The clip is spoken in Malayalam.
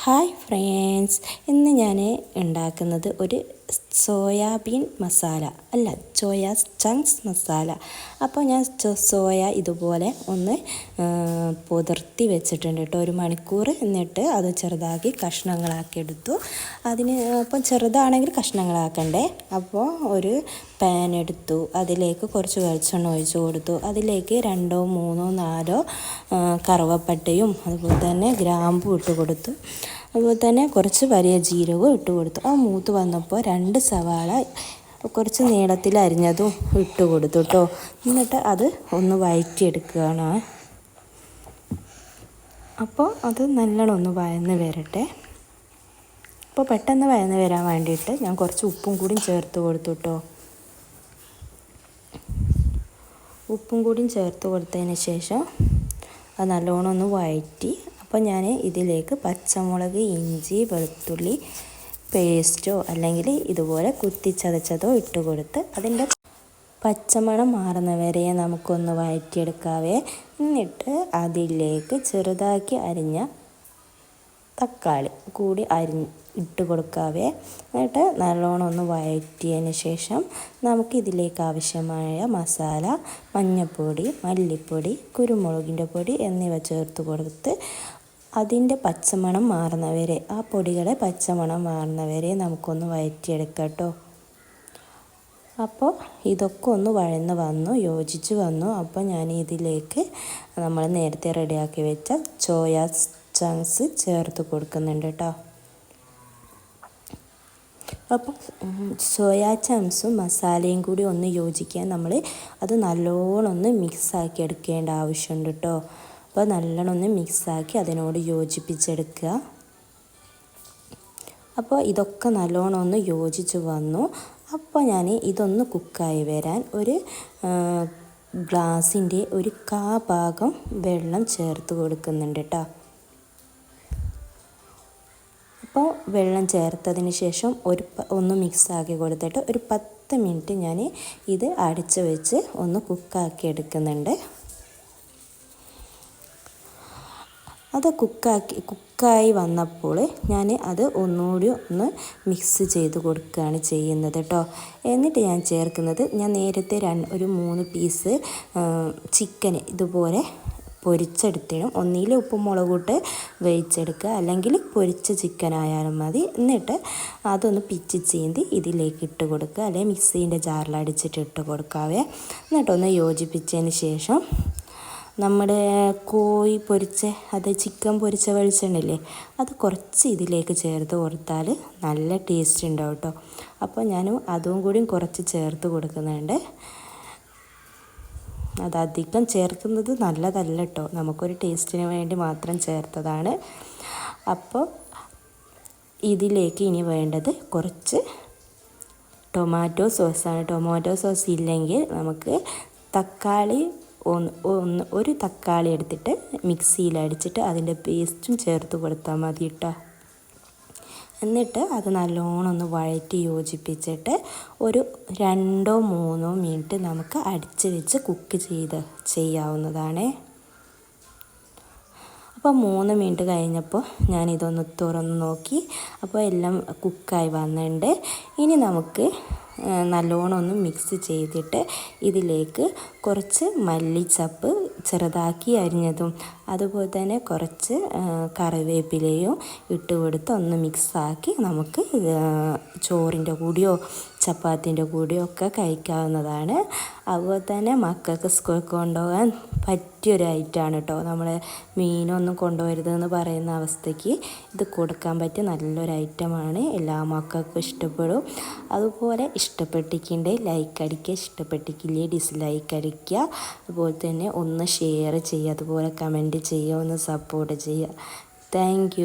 ഹായ് ഫ്രണ്ട്സ് ഇന്ന് ഞാൻ ഉണ്ടാക്കുന്നത് ഒരു സോയാബീൻ മസാല. അല്ല സോയ ചങ്ക്സ് മസാല. അപ്പോൾ ഞാൻ സോയ ഇതുപോലെ ഒന്ന് പുതിർത്തി വെച്ചിട്ടുണ്ട് കേട്ടോ. ഒരു മണിക്കൂർ എന്നിട്ട് അത് ചെറുതാക്കി കഷ്ണങ്ങളാക്കി എടുത്തു അതിന് അപ്പം ചെറുതാണെങ്കിൽ കഷ്ണങ്ങളാക്കണ്ടേ? അപ്പോൾ ഒരു പാൻ എടുത്തു. അതിലേക്ക് കുറച്ച് വെളിച്ചെണ്ണ ഒഴിച്ചു കൊടുത്തു. അതിലേക്ക് രണ്ടോ മൂന്നോ നാലോ കറുവപ്പട്ടയും അതുപോലെ തന്നെ ഗ്രാമ്പും ഇട്ട് കൊടുത്തു. അതുപോലെ തന്നെ കുറച്ച് വലിയ ജീരകവും ഇട്ട് കൊടുത്തു. ആ മൂത്ത് വന്നപ്പോൾ രണ്ട് സവാള കുറച്ച് നീളത്തിൽ അരിഞ്ഞതും ഇട്ട് കൊടുത്തു കേട്ടോ എന്നിട്ട് അത് ഒന്ന് വഴറ്റിയെടുക്കുകയാണ് അപ്പോൾ അത് നല്ലോണം ഒന്ന് വയന്ന് വരട്ടെ. അപ്പോൾ പെട്ടെന്ന് വയന്ന് വരാൻ വേണ്ടിയിട്ട് ഞാൻ കുറച്ച് ഉപ്പും കൂടി ചേർത്ത് കൊടുത്തു കേട്ടോ ഉപ്പും കൂടി ചേർത്ത് കൊടുത്തതിന് ശേഷം അത് നല്ലോണം ഒന്ന് വഴറ്റി അപ്പോൾ ഞാൻ ഇതിലേക്ക് പച്ചമുളക് ഇഞ്ചി വെളുത്തുള്ളി പേസ്റ്റോ അല്ലെങ്കിൽ ഇതുപോലെ കുത്തിച്ചതച്ചതോ ഇട്ട് കൊടുത്ത് അതിന്റെ പച്ചമണം മാറുന്നവരെ നമുക്കൊന്ന് വഴറ്റിയെടുക്കാവേ. എന്നിട്ട് അതിലേക്ക് ചെറുതാക്കി അരിഞ്ഞ തക്കാളി കൂടി അരി ഇട്ട് കൊടുക്കാവേ. എന്നിട്ട് നല്ലോണം ഒന്ന് വഴറ്റിയതിന് ശേഷം നമുക്ക് ഇതിലേക്ക് ആവശ്യമായ മസാല മഞ്ഞൾപ്പൊടി മല്ലിപ്പൊടി കുരുമുളകിന്റെ പൊടി എന്നിവ ചേർത്ത് കൊടുത്ത് അതിന്റെ പച്ചമണം മാറുന്നവരെ ആ പൊടികളെ പച്ചമണം മാറുന്നവരെ നമുക്കൊന്ന് വഴറ്റിയെടുക്കാം കേട്ടോ അപ്പോൾ ഇതൊക്കെ ഒന്ന് വഴന്ന് വന്നു യോജിച്ച് വന്നു. അപ്പോൾ ഞാൻ ഇതിലേക്ക് നമ്മൾ നേരത്തെ റെഡിയാക്കി വെച്ച ചോയ ചങ്ക്സ് ചേർത്ത് കൊടുക്കുന്നുണ്ട് കേട്ടോ. അപ്പോൾ സോയാ ചാംസും മസാലയും കൂടി ഒന്ന് യോജിക്കാൻ നമ്മൾ അത് നല്ലോണം ഒന്ന് മിക്സാക്കി എടുക്കേണ്ട ആവശ്യമുണ്ട് കേട്ടോ. അപ്പോൾ നല്ലോണം ഒന്ന് മിക്സാക്കി അതിനോട് യോജിപ്പിച്ചെടുക്കുക അപ്പോൾ ഇതൊക്കെ നല്ലോണം ഒന്ന് യോജിച്ച് വന്നു. അപ്പോൾ ഞാൻ ഇതൊന്ന് കുക്കായി വരാൻ ഒരു ഗ്ലാസിന്റെ ഒരു കാ ഭാഗം വെള്ളം ചേർത്ത് കൊടുക്കുന്നുണ്ട് കേട്ടോ അപ്പോൾ വെള്ളം ചേർത്തതിന് ശേഷം ഒരു ഒന്ന് മിക്സാക്കി കൊടുത്തിട്ട് ഒരു പത്ത് മിനിറ്റ് ഞാൻ ഇത് അടിച്ച് വെച്ച് ഒന്ന് കുക്കാക്കി എടുക്കുന്നുണ്ട്. അത് കുക്കാക്കി കുക്കായി വന്നപ്പോൾ ഞാൻ അത് ഒന്നുകൂടി ഒന്ന് മിക്സ് ചെയ്ത് കൊടുക്കുകയാണ് ചെയ്യുന്നത് കേട്ടോ എന്നിട്ട് ഞാൻ ചേർക്കുന്നത് ഞാൻ നേരത്തെ രണ്ട് ഒരു മൂന്ന് പീസ് ചിക്കൻ ഇതുപോലെ പൊരിച്ചെടുത്തിനും ഒന്നിൽ ഉപ്പും മുളകൂട്ട് വേവിച്ചെടുക്കുക. അല്ലെങ്കിൽ പൊരിച്ച ചിക്കൻ ആയാലും മതി. എന്നിട്ട് അതൊന്ന് പിച്ച് ചീന്തി ഇതിലേക്ക് ഇട്ട് കൊടുക്കുക. അല്ലെങ്കിൽ മിക്സീന്റെ ജാറിലടിച്ചിട്ട് ഇട്ട് കൊടുക്കാവേ. എന്നിട്ടൊന്ന് യോജിപ്പിച്ചതിന് ശേഷം നമ്മുടെ കോഴി പൊരിച്ച അത് ചിക്കൻ പൊരിച്ച വെളിച്ചെണ്ണയില്ലേ അത് കുറച്ച് ഇതിലേക്ക് ചേർത്ത് കൊടുത്താൽ നല്ല ടേസ്റ്റ് ഉണ്ടാവും കേട്ടോ അപ്പോൾ ഞാനും അതും കൂടിയും കുറച്ച് ചേർത്ത് കൊടുക്കുന്നുണ്ട്. അത് അധികം ചേർക്കുന്നത് നല്ലതല്ല കേട്ടോ നമുക്കൊരു ടേസ്റ്റിന് വേണ്ടി മാത്രം ചേർത്തതാണ്. അപ്പോൾ ഇതിലേക്ക് ഇനി വേണ്ടത് കുറച്ച് ടൊമാറ്റോ സോസാണ് ടൊമാറ്റോ സോസ് ഇല്ലെങ്കിൽ നമുക്ക് തക്കാളി ഒന്ന് ഒരു തക്കാളി എടുത്തിട്ട് മിക്സിയിൽ അടിച്ചിട്ട് അതിന്റെ പേസ്റ്റും ചേർത്ത് കൊടുത്താൽ മതി കേട്ടോ എന്നിട്ട് അത് നല്ലോണം ഒന്ന് വഴറ്റി യോജിപ്പിച്ചിട്ട് ഒരു രണ്ടോ മൂന്നോ മിനിറ്റ് നമുക്ക് അടിച്ച് വെച്ച് കുക്ക് ചെയ്ത് ചെയ്യാവുന്നതാണ്. അപ്പോൾ മൂന്ന് മിനിറ്റ് കഴിഞ്ഞപ്പോൾ ഞാനിതൊന്ന് തുറന്ന് നോക്കി. അപ്പോൾ എല്ലാം കുക്കായി വന്നിട്ടുണ്ട്. ഇനി നമുക്ക് നല്ലോണം ഒന്ന് മിക്സ് ചെയ്തിട്ട് ഇതിലേക്ക് കുറച്ച് മല്ലിച്ചപ്പ് ചെറുതാക്കി അരിഞ്ഞതും അതുപോലെ തന്നെ കുറച്ച് കറിവേപ്പിലയും ഇട്ട് കൊടുത്ത് ഒന്ന് മിക്സാക്കി നമുക്ക് ചോറിന്റെ കൂടിയോ ചപ്പാത്തിന്റെ കൂടെയൊക്കെ കഴിക്കാവുന്നതാണ്. അതുപോലെ തന്നെ മക്കൾക്ക് സ്കൂളിൽ കൊണ്ടുപോകാൻ പറ്റിയൊരു ഐറ്റമാണ് കേട്ടോ. നമ്മൾ മീനൊന്നും കൊണ്ടുപോകരുതെന്ന് പറയുന്ന അവസ്ഥയ്ക്ക് ഇത് കൊടുക്കാൻ പറ്റിയ നല്ലൊരു ഐറ്റമാണ്. എല്ലാ മക്കൾക്കും ഇഷ്ടപ്പെടും. അതുപോലെ ഇഷ്ടപ്പെട്ടിക്കിന്റെ ലൈക്ക് അടിക്കുക ഇഷ്ടപ്പെട്ടിക്കില്ലേ ഡിസ്ലൈക്ക് അടിക്കുക. അതുപോലെ തന്നെ ഒന്ന് ഷെയർ ചെയ്യുക അതുപോലെ കമന്റ് ചെയ്യുക ഒന്ന് സപ്പോർട്ട് ചെയ്യുക. താങ്ക്